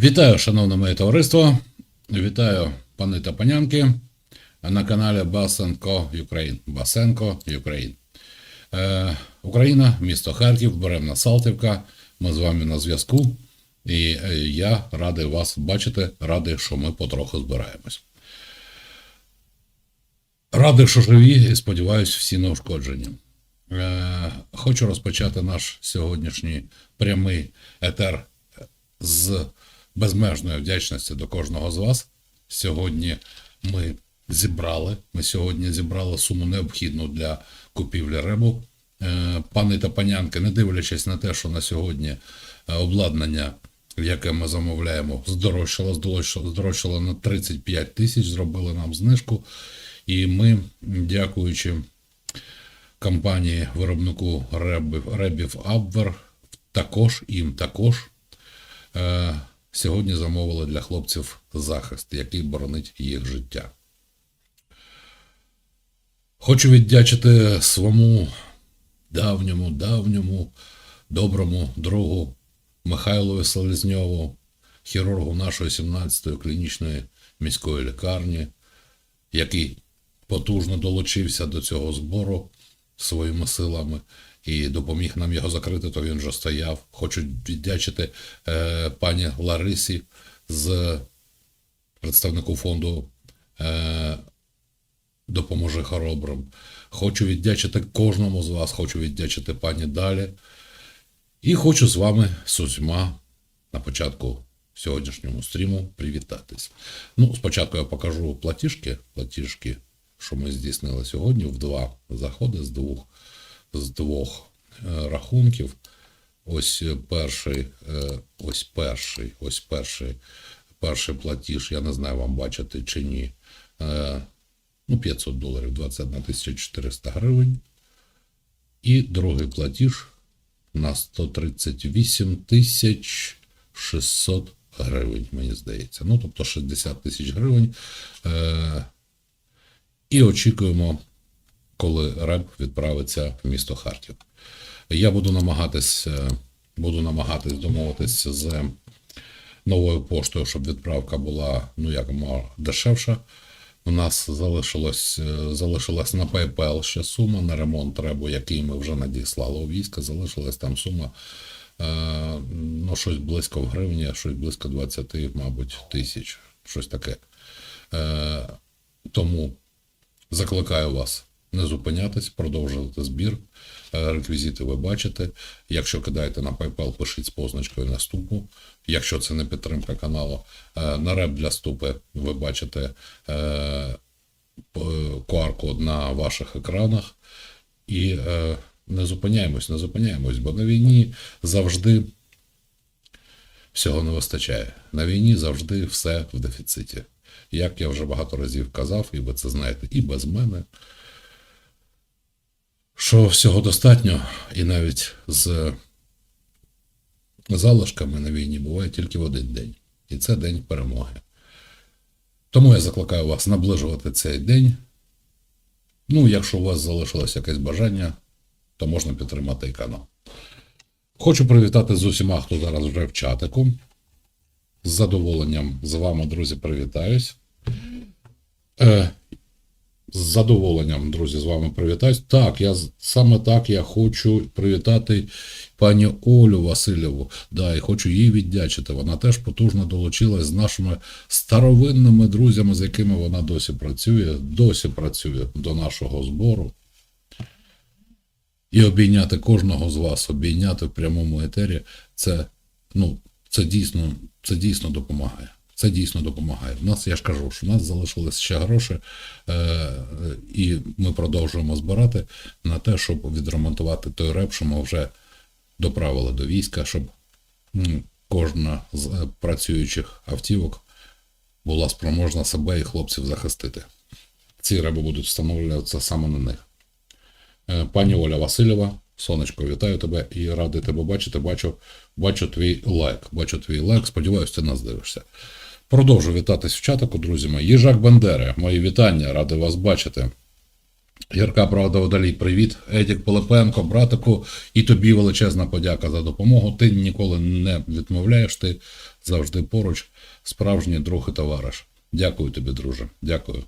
Вітаю, шановне моє товариство. Вітаю пани та панянки на каналі Басенко Україн. Басенко Україн. Е, Україна, місто Харків, Беремна Салтівка. Ми з вами на зв'язку. І е, я радий вас бачити, радий, що ми потроху збираємось. Радий, що живі і сподіваюся, всі неушкоджені. Е, Хочу розпочати наш сьогоднішній прямий етер з безмежної вдячності до кожного з вас. Сьогодні ми зібрали. Ми сьогодні зібрали суму необхідну для купівлі рибу. Е, Пани та панянки, не дивлячись на те, що на сьогодні е, обладнання, яке ми замовляємо, здорожчало, здорожчало, на 35 тисяч, зробили нам знижку. І ми, дякуючи компанії виробнику ребів, ребів Абвер, також їм також е, сьогодні замовили для хлопців захист, який боронить їх життя. Хочу віддячити своєму давньому, давньому доброму другу Михайлові Селезньову, хірургу нашої 17-ї клінічної міської лікарні, який потужно долучився до цього збору своїми силами і допоміг нам його закрити, то він вже стояв. Хочу віддячити е, пані Ларисі з представнику фонду е, Допоможи хоробрим. Хочу віддячити кожному з вас, хочу віддячити пані Далі. І хочу з вами з усіма на початку сьогоднішньому стріму привітатись. Ну, спочатку я покажу платіжки, платіжки, що ми здійснили сьогодні в два заходи з двох, з двох е, рахунків. Ось е, перший, е, ось перший, ось перший, перший платіж, я не знаю, вам бачити чи ні. Ну, 500 доларів, 21 тисяча 400 гривень. І другий платіж на 138 тисяч 600 гривень, мені здається. Ну, тобто 60 тисяч гривень. І очікуємо, коли РЕБ відправиться в місто Харків. Я буду намагатись, е, буду намагатись домовитись з новою поштою, щоб відправка була ну якомога дешевша. У нас залишилось, е, залишилась на PayPal ще сума на ремонт ребу, який ми вже надіслали у війська. Залишилась там сума е, ну, щось близько в гривні, щось близько 20, мабуть, тисяч, щось таке. Тому закликаю вас не зупинятись, продовжувати збір. Е, Реквізити ви бачите. Якщо кидаєте на PayPal, пишіть з позначкою наступу. Якщо це не підтримка каналу, Е, на реп для ступи ви бачите е, QR-код на ваших екранах. І не зупиняємось, не зупиняємось, бо на війні завжди всього не вистачає. На війні завжди все в дефіциті. Як я вже багато разів казав, і ви це знаєте, і без мене, що всього достатньо, і навіть з залишками на війні буває тільки в один день. І це день перемоги. Тому я закликаю вас наближувати цей день. Ну, якщо у вас залишилось якесь бажання, то можна підтримати і канал. Хочу привітати з усіма, хто зараз вже в чатику. З задоволенням з вами, друзі, привітаюсь. Е, з задоволенням, друзі, з вами привітаюсь. Так, я саме так я хочу привітати пані Олю Васильєву. Да, і хочу їй віддячити. Вона теж потужно долучилась з нашими старовинними друзями, з якими вона досі працює, досі працює до нашого збору. І обійняти кожного з вас, обійняти в прямому етері, це, ну, це дійсно, це дійсно допомагає. Це дійсно допомагає. У нас, я ж кажу, що у нас залишились ще гроші, е, і ми продовжуємо збирати на те, щоб відремонтувати той реп, що ми вже доправили до війська, щоб кожна з е, працюючих автівок була спроможна себе і хлопців захистити. Ці реби будуть встановлюватися саме на них. Е, Пані Оля Васильєва, сонечко, вітаю тебе і радий тебе бачити. Бачу, бачу твій лайк. Бачу твій лайк. Сподіваюся, ти нас дивишся. Продовжу вітатись в чатику, друзі мої. Їжак Бендери, мої вітання, радий вас бачити. Ярка Правда Водолій, привіт. Едік Пилипенко, братику, і тобі величезна подяка за допомогу. Ти ніколи не відмовляєш, ти завжди поруч, справжній друг і товариш. Дякую тобі, друже. Дякую.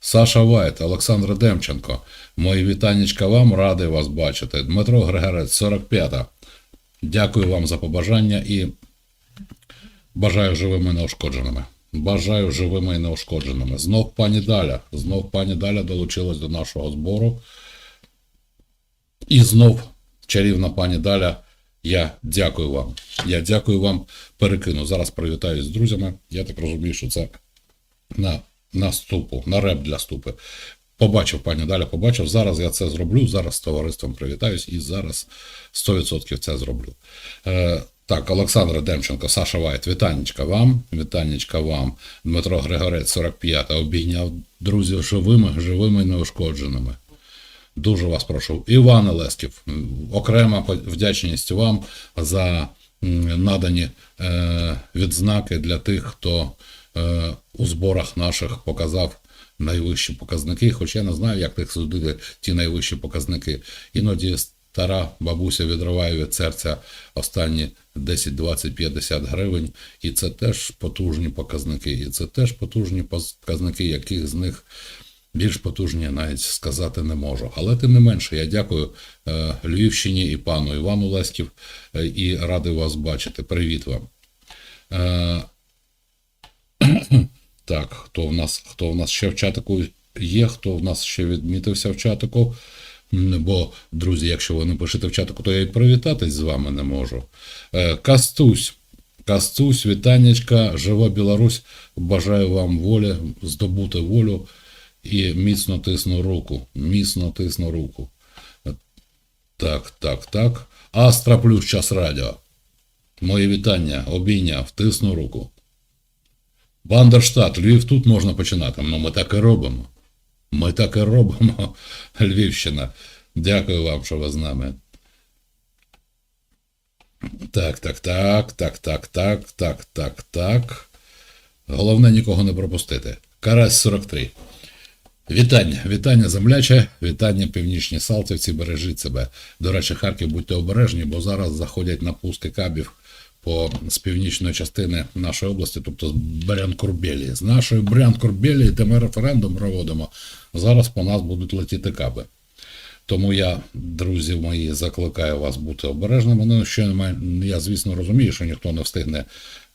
Саша Вайт, Олександр Демченко. Мої вітаннячка вам, радий вас бачити. Дмитро Григорець, 45-та. Дякую вам за побажання і бажаю живими і неушкодженими. Бажаю живими і неушкодженими. Знов пані Даля. Знов пані Даля долучилась до нашого збору. І знов чарівна пані Даля. Я дякую вам. Я дякую вам. Перекину. Зараз привітаюсь з друзями. Я так розумію, що це на, на ступу, на реп для ступи. Побачив пані Даля, побачив. Зараз я це зроблю. Зараз з товариством привітаюсь і зараз 100% це зроблю. Е, так, Олександр Демченко, Саша Вайт, вітаннячка вам, вітаннячка вам. Дмитро Григорець, 45 обійняв друзів живими, живими і неушкодженими. Дуже вас прошу. Іван Лесків, окрема вдячність вам за надані е, відзнаки для тих, хто е, у зборах наших показав найвищі показники. Хоч я не знаю, як їх судити ті найвищі показники. Іноді стара бабуся відриває від серця останні 10, 20, 50 гривень, і це теж потужні показники. І це теж потужні показники, яких з них більш потужні навіть сказати не можу. Але тим не менше, я дякую е, Львівщині і пану Івану Леськів е, і радий вас бачити. Привіт вам. Е, так, хто в нас, хто в нас ще в чатику є, хто в нас ще відмітився в чатику. Бо, друзі, якщо ви не пишете в чатику, то я і привітатись з вами не можу. Е, Кастусь. Кастусь, вітаннячка, жива Білорусь. Бажаю вам волі, здобути волю і міцно тисну руку. Міцно тисну руку. Так, так, так. Астра плюс час радіо. Мої вітання, обійняв, тисну руку. Бандерштат, Львів тут можна починати. Ну, ми так і робимо. Ми так і робимо, Львівщина. Дякую вам, що ви з нами. Так, так, так, так, так, так, так, так, так. Головне нікого не пропустити. Карась 43. Вітання, вітання земляче, вітання північні Салтівці, бережіть себе. До речі, Харків, будьте обережні, бо зараз заходять на пуски кабів по з північної частини нашої області, тобто з Брянкурбелії. З нашої Брянкурбелії, де ми референдум проводимо, зараз по нас будуть летіти каби. Тому я, друзі мої, закликаю вас бути обережними. Ну, немає. Я, звісно, розумію, що ніхто не встигне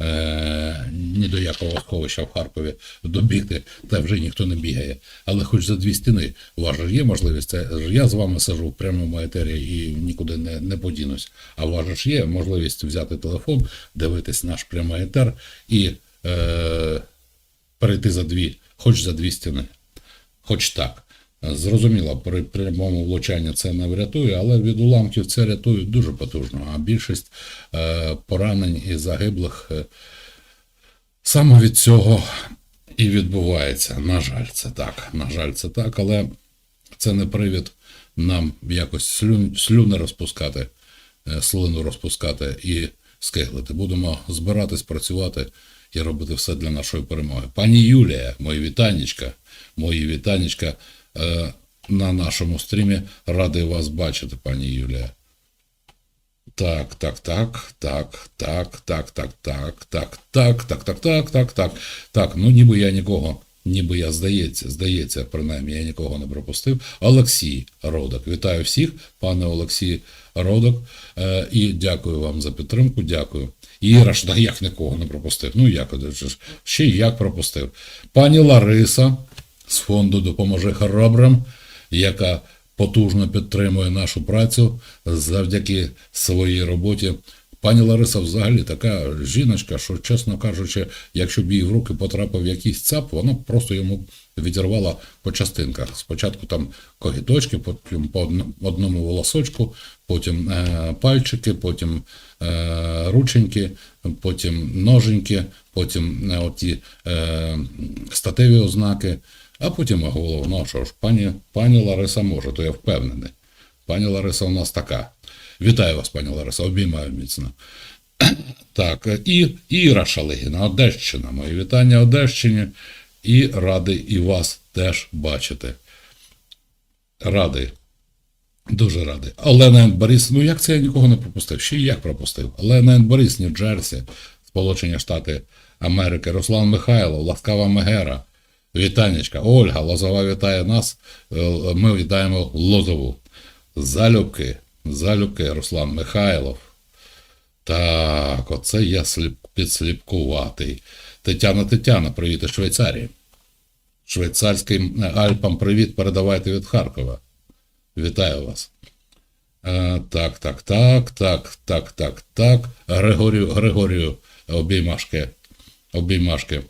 е, ні до якого сховища в Харкові добігти, та вже ніхто не бігає. Але хоч за дві стіни, у вас же є можливість. Це я з вами сижу в прямому етері і нікуди не, не подінусь. А у вас ж є можливість взяти телефон, дивитись наш прямий етер і е, перейти за дві, хоч за дві стіни. Хоч так. Зрозуміло, при прямому влучанні це не врятує, але від уламків це рятує дуже потужно. А більшість е, поранень і загиблих е, саме від цього і відбувається. На жаль, це так. На жаль, це так, але це не привід нам якось слюн, слюни розпускати, е, слину розпускати і скиглити. Будемо збиратись, працювати і робити все для нашої перемоги. Пані Юлія, мої вітаннячка, мої вітаннячка е, на нашому стрімі. Радий вас бачити, пані Юлія. Так, так, так, так, так, так, так, так, так, так, так, так, так, так, так. Так, ну ніби я нікого, ніби я здається, здається, принаймні я нікого не пропустив. Олексій Родок. Вітаю всіх, пане Олексій Родок. Е, і дякую вам за підтримку. Дякую. Іра ж, да як нікого не пропустив. Ну як ще як пропустив. Пані Лариса з фонду Допоможи хоробрим, яка потужно підтримує нашу працю завдяки своїй роботі. Пані Лариса взагалі така жіночка, що, чесно кажучи, якщо б їй в руки потрапив якийсь цап, вона просто йому відірвала по частинках. Спочатку там когіточки, потім по одному волосочку, потім е, пальчики, потім е, рученьки, потім ноженьки, потім е, оті е, статеві ознаки, а потім голову. Ну що ж, пані, пані Лариса може, то я впевнений. Пані Лариса у нас така. Вітаю вас, пані Лариса, обіймаю міцно. Так, і Іра Шалигіна, Одещина. Мої вітання Одещині. І радий і вас теж бачити. Радий. Дуже радий. Олена Ен Борис, ну як це я нікого не пропустив? Ще й як пропустив? Олена Ен Борис, Нью-Джерсі, Сполучені Штати Америки, Руслан Михайлов, Ласкава Мегера, Вітанечка, Ольга Лозова вітає нас. Е, Ми вітаємо Лозову. Залюбки, залюбки, Руслан Михайлов. Так, оце я сліп, підсліпкуватий. Тетяна Тетяна, привіт із Швейцарії. Швейцарським Альпам привіт передавайте від Харкова. Вітаю вас. Е, так, так, так, так, так, так, так. Григорію, Григорію, обіймашки, обіймашки.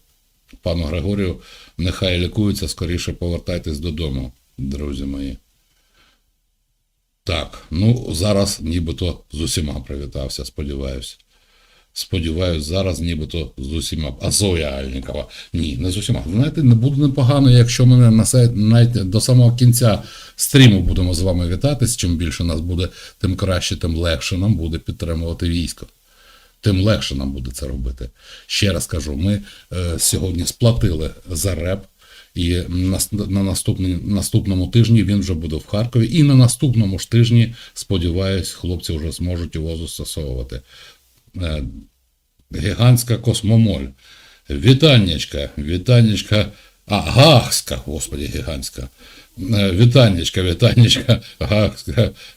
Пану Григорію, нехай лікується, скоріше повертайтесь додому, друзі мої. Так, ну зараз нібито з усіма привітався, сподіваюся. Сподіваюсь, зараз нібито з усіма. А Зоя Альнікова. Ні, не з усіма. Знаєте, не буде непогано, якщо ми на сайт навіть до самого кінця стріму будемо з вами вітатись. Чим більше нас буде, тим краще, тим легше нам буде підтримувати військо. Тим легше нам буде це робити. Ще раз кажу, ми е, сьогодні сплатили за реп. І на, на наступний, наступному тижні він вже буде в Харкові. І на наступному ж тижні, сподіваюсь, хлопці вже зможуть його застосовувати. Е, гігантська космомоль. Вітаннячка, вітаннячка, а господі, гігантська. Е, Вітаннячка, вітаннячка,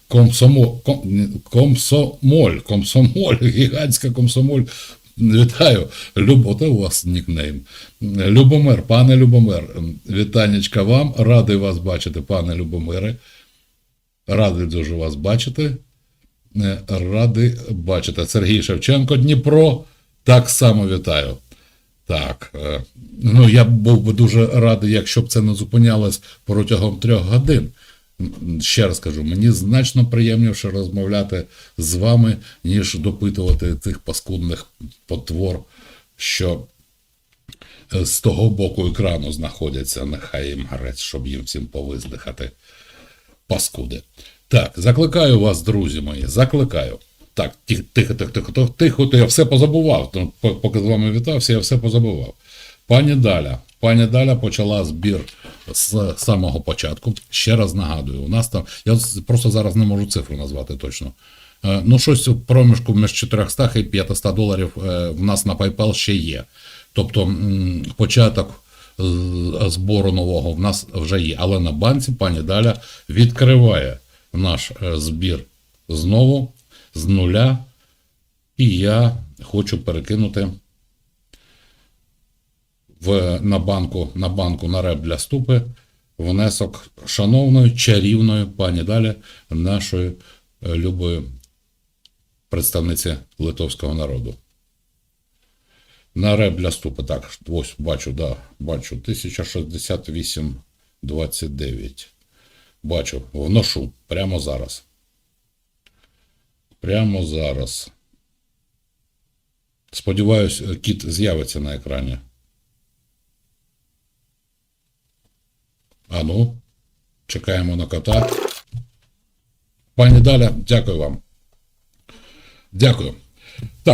комсомоль, ком, комсомоль, комсомоль, гігантська комсомоль. Вітаю, Люб, оте у вас нікнейм. Любомир, пане Любомир, вітаннячка вам, радий вас бачити, пане Любомире. Радий дуже вас бачити. Е, Радий бачити. Сергій Шевченко, Дніпро. Так само вітаю. Так. е, Ну, я був би дуже радий, якщо б це не зупинялось протягом трьох годин. Ще раз кажу, мені значно приємніше розмовляти з вами, ніж допитувати цих паскудних потвор, що е, з того боку екрану знаходяться. Нехай їм грець, щоб їм всім повиздихати паскуди. Так, закликаю вас, друзі мої, закликаю. Так, тихо, тихо, тихо, тихо, то я все позабував. Поки з вами вітався, я все позабував. Пані Даля, пані Даля почала збір з самого початку. Ще раз нагадую, у нас там, я просто зараз не можу цифру назвати точно. Е, Ну, щось у проміжку між 400 і 500 доларів е, в нас на PayPal ще є. Тобто початок е, збору нового в нас вже є. Але на банці пані Даля відкриває наш збір знову з нуля. І я хочу перекинути в, на, банку, на банку на реп для ступи внесок шановної, чарівної пані Далі, нашої е, любої представниці литовського народу. На реп для ступи, так, ось бачу, да, бачу, 1068,29. Бачу, вношу прямо зараз. Прямо зараз. Сподіваюсь, кіт з'явиться на екрані. Ану, чекаємо на кота. Пані Даля, дякую вам. Дякую.